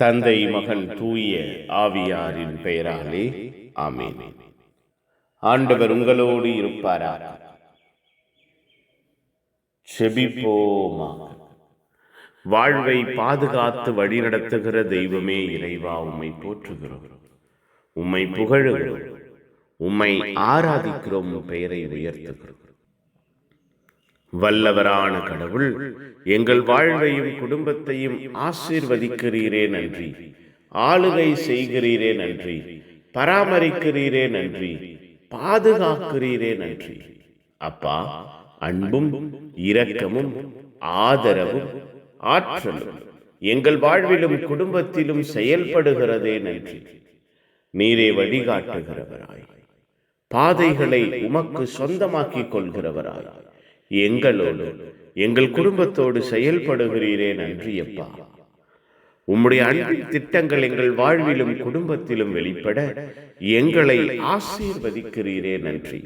தந்தை மகன் தூய ஆவியாரின் பெயராலே ஆமென். ஆண்டவர் உங்களோடு இருப்பாராக. செபிப்போமாக. வாழ்வை பாதுகாத்து வழிநடத்துகிற தெய்வமே இறைவா உம்மை போற்றுகிறோம். உம்மை புகழுகிறோம். உம்மை ஆராதிக்கிறோம் பெயரை உயர்த்துகிறோம். வல்லவரான கடவுள் எங்கள் வாழ்வையும் குடும்பத்தையும் ஆசீர்வதிக்கிறீரே நன்றி. ஆளுகை செய்கிறீரே நன்றி. பராமரிக்கிறீரே நன்றி. பாதுகாக்கிறீரே நன்றி. அப்பா அன்பும் இரக்கமும் ஆதரவும் ஆற்றலும் எங்கள் வாழ்விலும் குடும்பத்திலும் செயல்படுகிறதே நன்றி. நீரே வழிகாட்டுகிறவராய். பாதைகளை உமக்கு சொந்தமாக்கிக் கொள்கிறவராய். எங்களோடு எங்கள் குடும்பத்தோடு செயல்படுகிறீரே நன்றி அப்பா உம்முடைய அன்பின் திட்டங்கள் எங்கள் வாழ்விலும் குடும்பத்திலும் வெளிப்பட எங்களை ஆசீர்வதிக்கிறீரே நன்றி.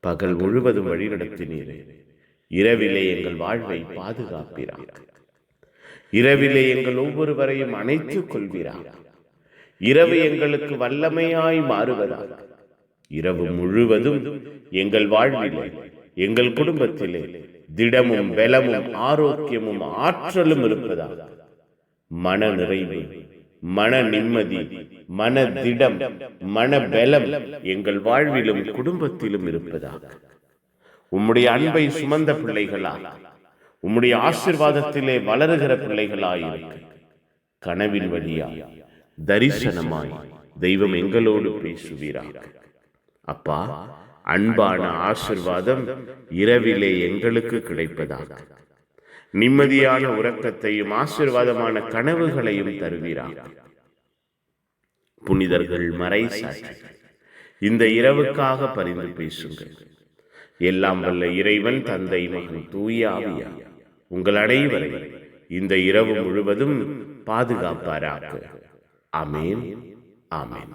பகல் முழுவதும் வழிநடத்தினீரே. இரவிலே எங்கள் வாழ்வை பாதுகாப்பீராக. இரவிலே எங்கள் ஒவ்வொருவரையும் அணைத்துக் கொள்வீராக. இரவு எங்களுக்கு வல்லமையாய் மாறுவதாக. இரவு முழுவதும் எங்கள் வாழ்விலே எங்கள் குடும்பத்திலே திடமும் பலமும் ஆரோக்கியமும் ஆற்றலும் இருப்பதாக. மன நிறைவு மன நிம்மதி மன திடம் மன பலம் எங்கள் வாழ்விலும் குடும்பத்திலும் இருப்பதாக. உம்முடைய அன்பை சுமந்த பிள்ளைகளாக உம்முடைய ஆசிர்வாதத்திலே வளருகிற பிள்ளைகளாயிருக்க கனவின் வழியாய் தரிசனமாய் தெய்வம் எங்களோடு பேசுவீராக. அப்பா அன்பான ஆசிர்வாதம் இரவிலே எங்களுக்கு கிடைப்பதாக. நிம்மதியான உறக்கத்தையும் ஆசிர்வாதமான கனவுகளையும் தருவீராக புனிதர்கள் மறை இந்த இரவுக்காக பரிந்து பேசுங்கள். எல்லாம் வல்ல இறைவன் தந்தை மகன் தூய ஆவியா. உங்கள் அனைவரை இந்த இரவு முழுவதும் பாதுகாப்பாராக. ஆமேன். ஆமேன்.